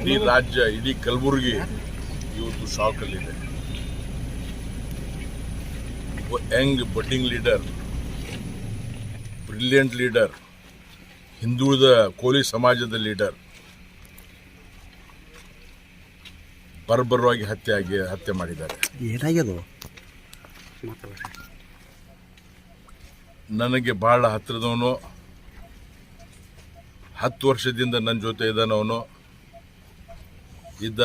ಇಡೀ ರಾಜ್ಯ ಇಡೀ ಕಲಬುರಗಿ ಇವತ್ತು ಶಾಕಲ್ಲಿದೆ young budding leader brilliant leader ಹಿಂದುಳಿದ ಕೋಲಿ ಸಮಾಜದ ಲೀಡರ್ ಬರ್ಬರವಾಗಿ ಹತ್ಯೆ ಆಗಿ ಹತ್ಯೆ ಮಾಡಿದ್ದಾರೆ. ಏನಾಗ್ಯದು? ನನಗೆ ಬಹಳ ಹತ್ತಿರದವನು ಹತ್ತು ವರ್ಷದಿಂದ ನನ್ನ ಜೊತೆ ಇದ್ದಾನವನು ಇದ್ದ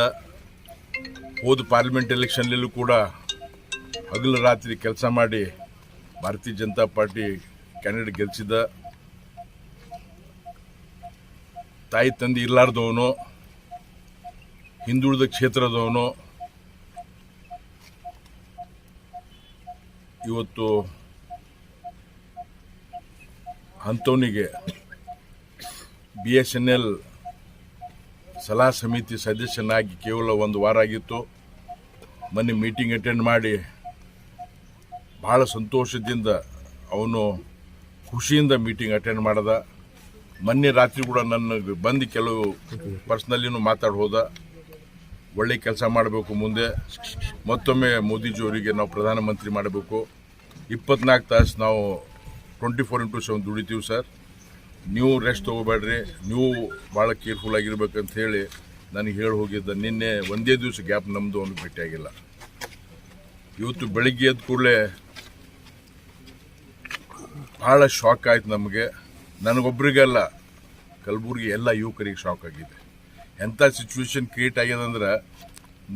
ಹೋದ ಪಾರ್ಲಿಮೆಂಟ್ ಎಲೆಕ್ಷನ್ಲೂ ಕೂಡ ಹಗಲು ರಾತ್ರಿ ಕೆಲಸ ಮಾಡಿ ಭಾರತೀಯ ಜನತಾ ಪಾರ್ಟಿ ಕ್ಯಾಂಡಿಡೇಟ್ ಗೆಲ್ಲಿಸಿದ ತಾಯಿ ತಂದೆ ಇರಲಾರ್ದವನು, ಹಿಂದುಳಿದ ಕ್ಷೇತ್ರದವನು. ಇವತ್ತು ಅಂಥವನಿಗೆ ಬಿ ಎಸ್ ಎನ್ ಎಲ್ ಸಲಹಾ ಸಮಿತಿ ಸದಸ್ಯನಾಗಿ ಕೇವಲ ಒಂದು ವಾರ ಆಗಿತ್ತು. ಮೊನ್ನೆ ಮೀಟಿಂಗ್ ಅಟೆಂಡ್ ಮಾಡಿ ಭಾಳ ಸಂತೋಷದಿಂದ ಅವನು ಖುಷಿಯಿಂದ ಮೀಟಿಂಗ್ ಅಟೆಂಡ್ ಮಾಡ್ದ. ಮೊನ್ನೆ ರಾತ್ರಿ ಕೂಡ ನನ್ನ ಬಂದು ಕೆಲವು ಪರ್ಸ್ನಲ್ಲಿನೂ ಮಾತಾಡಿ ಹೋದ. ಒಳ್ಳೆ ಕೆಲಸ ಮಾಡಬೇಕು ಮುಂದೆ. ಮತ್ತೊಮ್ಮೆ ಮೋದಿಜಿಯವರಿಗೆ ನಾವು ಪ್ರಧಾನಮಂತ್ರಿ ಮಾಡಬೇಕು. ಇಪ್ಪತ್ನಾಲ್ಕು ತಾಸು ನಾವು ಟ್ವೆಂಟಿ ಫೋರ್ ಇಂಟು ಸೆವೆನ್ ದುಡಿತೀವಿ ಸರ್. ನೀವು ರೆಸ್ಟ್ ತೊಗೋಬೇಡ್ರಿ, ನೀವು ಭಾಳ ಕೇರ್ಫುಲ್ ಆಗಿರ್ಬೇಕಂತ ಹೇಳಿ ನನಗೆ ಹೇಳಿ ಹೋಗಿದ್ದ. ನಿನ್ನೆ ಒಂದೇ ದಿವಸ ಗ್ಯಾಪ್ ನಮ್ಮದು ಒಂದು ಭೇಟಿಯಾಗಿಲ್ಲ ಇವತ್ತು ಬೆಳಿಗ್ಗೆ ಎದ್ದ ಕೂಡಲೇ ಭಾಳ ಶಾಕ್ ಆಯ್ತು ನಮಗೆ. ನನಗೊಬ್ಬರಿಗಲ್ಲ ಕಲಬುರ್ಗಿ ಎಲ್ಲ ಯುವಕರಿಗೆ ಶಾಕ್ ಆಗಿದೆ. ಎಂಥ situation create ಆಗ್ಯದಂದ್ರೆ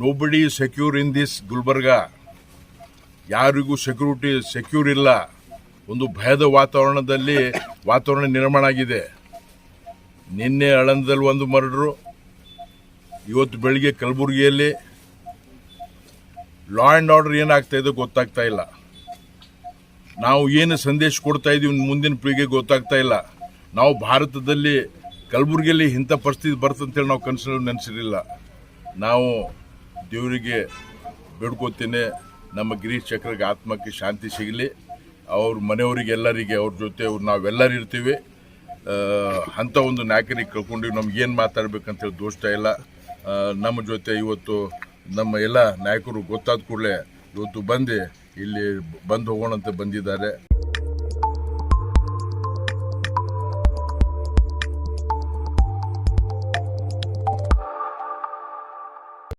nobody secure in this Gulbarga. ಯಾರಿಗೂ ಸೆಕ್ಯೂರಿಟಿ ಸೆಕ್ಯೂರ್ ಇಲ್ಲ. ಒಂದು ಭಯದ ವಾತಾವರಣದಲ್ಲಿ ವಾತಾವರಣ ನಿರ್ಮಾಣ ಆಗಿದೆ. ನಿನ್ನೆ ಅಳಂದದಲ್ಲಿ ಒಂದು ಮರ್ಡ್ರು, ಇವತ್ತು ಬೆಳಿಗ್ಗೆ ಕಲಬುರಗಿಯಲ್ಲಿ. ಲಾ ಆ್ಯಂಡ್ ಆರ್ಡರ್ ಏನಾಗ್ತಾ ಇದೆ ಗೊತ್ತಾಗ್ತಾ ಇಲ್ಲ. ನಾವು ಏನು ಸಂದೇಶ ಕೊಡ್ತಾ ಇದ್ದೀವಿ ಮುಂದಿನ ಪೀಳಿಗೆ ಗೊತ್ತಾಗ್ತಾ ಇಲ್ಲ. ನಾವು ಭಾರತದಲ್ಲಿ, ಕಲಬುರಗಿಯಲ್ಲಿ ಇಂಥ ಪರಿಸ್ಥಿತಿ ಬರ್ತಂತೇಳಿ ನಾವು ಕನಸಲ್ಲಿ ನೆನೆಸಿರಲಿಲ್ಲ. ನಾವು ದೇವರಿಗೆ ಬೇಡ್ಕೋತೇನೆ ನಮ್ಮ ಗಿರೀಶ್ ಚಕ್ರಗೆ ಆತ್ಮಕ್ಕೆ ಶಾಂತಿ ಸಿಗಲಿ. ಅವ್ರ ಮನೆಯವರಿಗೆಲ್ಲರಿಗೆ ಅವ್ರ ಜೊತೆ ಅವ್ರು ನಾವೆಲ್ಲರೂ ಇರ್ತೀವಿ. ಅಂಥ ಒಂದು ನಾಯಕರಿಗೆ ಏನು ಮಾತಾಡ್ಬೇಕಂತೇಳಿ ದೋಷ ಇಲ್ಲ. ನಮ್ಮ ಜೊತೆ ಇವತ್ತು ನಮ್ಮ ಎಲ್ಲ ನಾಯಕರು ಗೊತ್ತಾದ ಕೂಡಲೇ ಇವತ್ತು ಬಂದು ಇಲ್ಲಿ ಬಂದು ಹೋಗೋಣ ಅಂತ ಬಂದಿದ್ದಾರೆ.